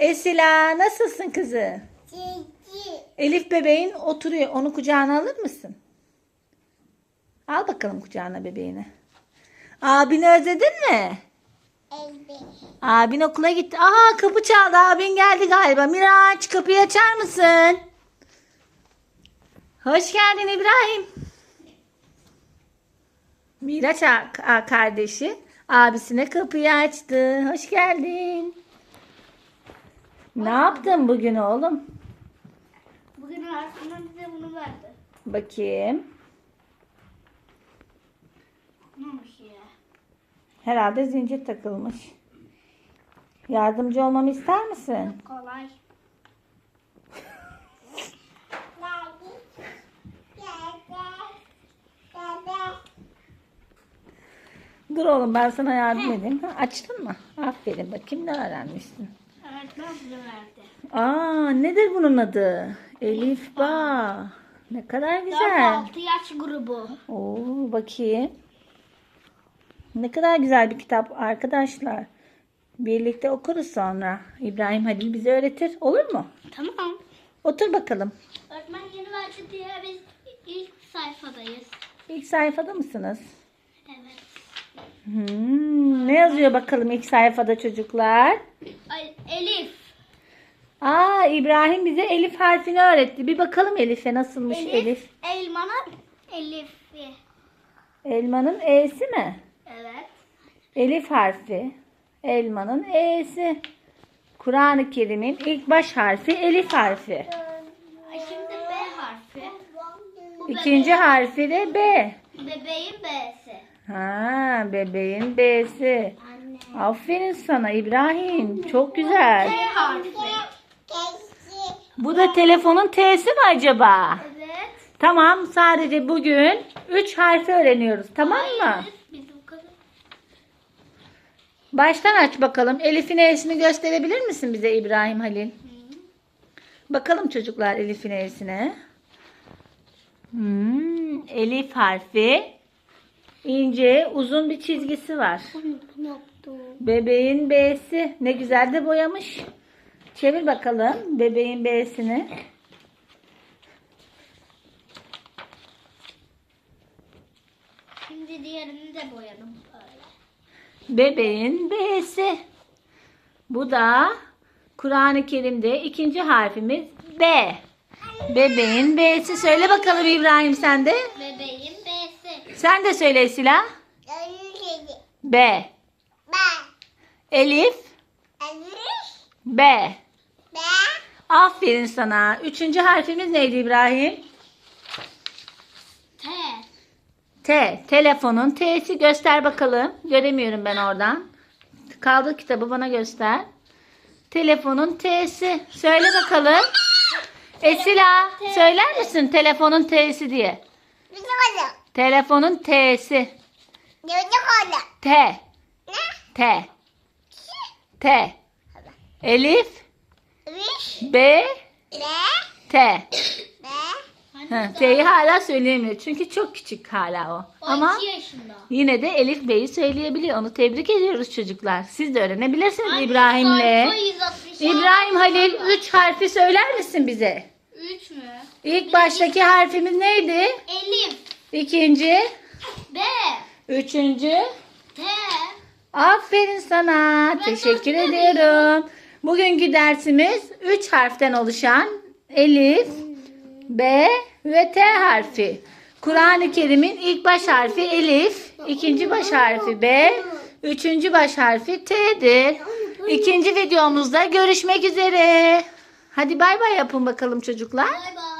Esila nasılsın kızı? Cici. Elif bebeğin oturuyor. Onu kucağına alır mısın? Al bakalım kucağına bebeğini. Abini özledin mi? Elbi. Abin okula gitti. Aha kapı çaldı. Abin geldi galiba. Miraç kapıyı açar mısın? Hoş geldin İbrahim. Miraç kardeşi abisine kapıyı açtı. Hoş geldin. Ne yaptın bugün oğlum? Bugün öğretmen bize bunu verdi. Bakayım. Neymiş ya? Herhalde zincir takılmış. Yardımcı olmamı ister misin? Kolay. Dur oğlum ben sana yardım edeyim. Ha, açtın mı? Aferin bakayım ne öğrenmişsin. Öğretmen verdi. Aa nedir bunun adı? Elif Ba. Ne kadar güzel. 4-6 yaş grubu. Oo bakayım. Ne kadar güzel bir kitap arkadaşlar. Birlikte okuruz sonra. İbrahim Halil bize öğretir. Olur mu? Tamam. Otur bakalım. Öğretmen yeni verdi diye biz ilk sayfadayız. İlk sayfada mısınız? Evet. Hmm, ne yazıyor bakalım ilk sayfada çocuklar? Elif. Aa İbrahim bize Elif harfini öğretti. Bir bakalım Elif'e nasılmış Elif. Elif. Elmanın Elif'i. Elmanın E'si mi? Evet. Elif harfi. Elmanın E'si. Kur'an-ı Kerim'in ilk baş harfi Elif harfi. Şimdi B harfi. Bu İkinci harfi de B. bebeğin B'si. Ha, bebeğin B'si. Aferin sana İbrahim. Çok güzel. Bu da telefonun T'si mi acaba? Evet. Tamam sadece bugün 3 harfi öğreniyoruz. Tamam mı? Baştan aç bakalım. Elif'in E'sini gösterebilir misin bize İbrahim Halil? Bakalım çocuklar Elif'in E'sine. Hmm, Elif harfi. ince uzun bir çizgisi var. Bebeğin B'si. Ne güzel de boyamış. Çevir bakalım bebeğin B'sini. Şimdi diğerini de boyadım böyle. Bebeğin B'si. Bu da Kur'an-ı Kerim'de ikinci harfimiz B. Bebeğin B'si. Söyle bakalım İbrahim sen de. Bebeğin B'si. Sen de söyle Esila. B. Elif. B. Aferin sana. Üçüncü harfimiz neydi İbrahim? T. T. Telefonun T'si göster bakalım. Göremiyorum ben oradan. Kaldır kitabı bana göster. Telefonun T'si. Söyle bakalım. Esila söyler misin telefonun T'si diye? Telefonun T'si. T. T. T. Elif. B. T. Ha, T'yi hala söyleyemiyor. Çünkü çok küçük hala o. O Ama yine de Elif Bey'i söyleyebiliyor. Onu tebrik ediyoruz çocuklar. Siz de öğrenebilirsiniz İbrahim'le. sayfa 166 İbrahim Halil 3 harfi söyler misin bize? 3 mü? İlk baştaki harfimiz neydi? Elif. İkinci, B. üçüncü. Aferin sana. Teşekkür ediyorum. Bugünkü dersimiz 3 harften oluşan Elif, B ve T harfi. Kur'an-ı Kerim'in ilk baş harfi Elif, ikinci baş harfi B, üçüncü baş harfi T'dir. İkinci videomuzda görüşmek üzere. Hadi bay bay yapın bakalım çocuklar. Bay bay.